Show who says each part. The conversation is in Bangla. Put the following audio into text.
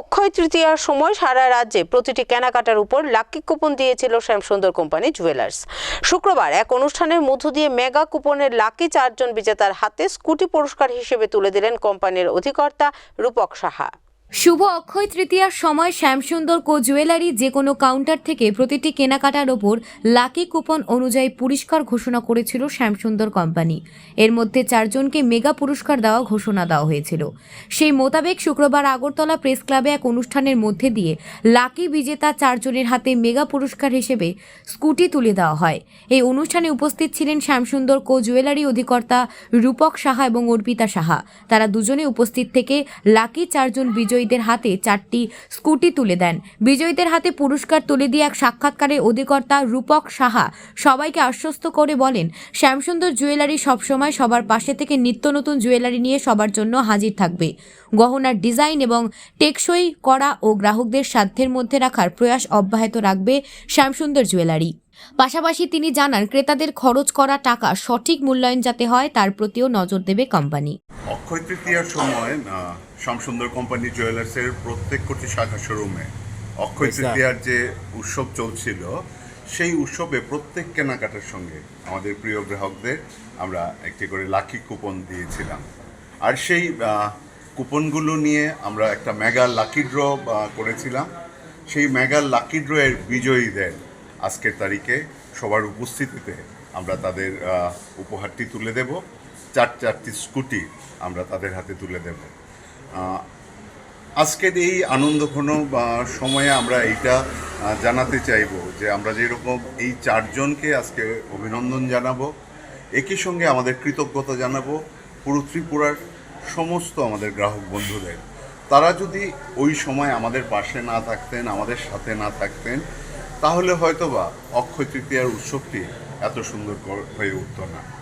Speaker 1: অক্ষয় তৃতীয়ার সময় সারা রাজ্যে প্রতিটি কেনাকাটার উপর লাকি কুপন দিয়েছিল শ্যামসুন্দর কোম্পানি জুয়েলার্স। শুক্রবার এক অনুষ্ঠানের মধ্য দিয়ে মেগা কুপনের লাকি চারজন বিজেতার হাতে স্কুটি পুরস্কার হিসেবে তুলে দিলেন কোম্পানির অধিকর্তা রূপক সাহা।
Speaker 2: শুভ অক্ষয় তৃতীয়ার সময় শ্যামসুন্দর কো জুয়েলারি যে কোনো কাউন্টার থেকে প্রতিটি কেনাকাটার ওপর লাকি কুপন অনুযায়ী পুরস্কার ঘোষণা করেছিল শ্যামসুন্দর কোম্পানি। এর মধ্যে চারজনকে মেগা পুরস্কার দেওয়া ঘোষণা দেওয়া হয়েছিল। সেই মোতাবেক শুক্রবার আগরতলা প্রেস ক্লাবে এক অনুষ্ঠানের মধ্যে দিয়ে লাকি বিজেতা চারজনের হাতে মেগা পুরস্কার হিসেবে স্কুটি তুলে দেওয়া হয়। এই অনুষ্ঠানে উপস্থিত ছিলেন শ্যামসুন্দর কো জুয়েলারি অধিকর্তা রূপক সাহা এবং অর্পিতা সাহা। তারা দুজনে উপস্থিত থেকে লাকি চারজন বিজয়ীদের হাতে চারটি স্কুটি তুলে দেন। বিজয়ীদের হাতে পুরস্কার তুলে দিয়ে এক সাক্ষাৎকারে অধিকর্তা রূপক সাহা সবাইকে আশ্বস্ত করে বলেন, শ্যামসুন্দর জুয়েলারি সবসময় সবার পাশে থেকে নিত্য নতুন জুয়েলারি নিয়ে সবার জন্য হাজির থাকবে। গহনার ডিজাইন এবং টেকসই করা ও গ্রাহকদের সাধ্যের মধ্যে রাখার প্রয়াস অব্যাহত রাখবে শ্যামসুন্দর জুয়েলারি। পাশাপাশি তিনি জানান ক্রেতাদের খরচ করা টাকা সঠিক মূল্যায়ন যাতে হয় তার প্রতিও নজর দেবে কোম্পানি।
Speaker 3: অক্ষয় তৃতীয়ার সময় শ্যামসুন্দর কোম্পানি জুয়েলার্সের প্রত্যেক কোটি শাখা শোরুমে অক্ষয় তৃতীয়ার যে উৎসব চলছিল সেই উৎসবে প্রত্যেক কেনাকাটার সঙ্গে আমাদের প্রিয় গ্রাহকদের আমরা একটি করে লাকি কুপন দিয়েছিলাম। আর সেই কুপনগুলো নিয়ে আমরা একটা মেগা লাকি ড্র করেছিলাম। সেই মেগা লাকি ড্রয়ের বিজয়ীদের আজকের তারিখে সবার উপস্থিতিতে আমরা তাদের উপহারটি তুলে দেব। চার, চারটি স্কুটি আমরা তাদের হাতে তুলে দেব। আজকের এই আনন্দঘন সময়ে আমরা এইটা জানাতে চাইব যে আমরা যেরকম এই চারজনকে আজকে অভিনন্দন জানাব, একই সঙ্গে আমাদের কৃতজ্ঞতা জানাব পুরো ত্রিপুরার সমস্ত আমাদের গ্রাহক বন্ধুদের। তারা যদি ওই সময় আমাদের পাশে না থাকতেন, আমাদের সাথে না থাকতেন তাহলে হয়তোবা অক্ষয় তৃতীয়ার উৎসবটি এত সুন্দর হয়ে উঠত না।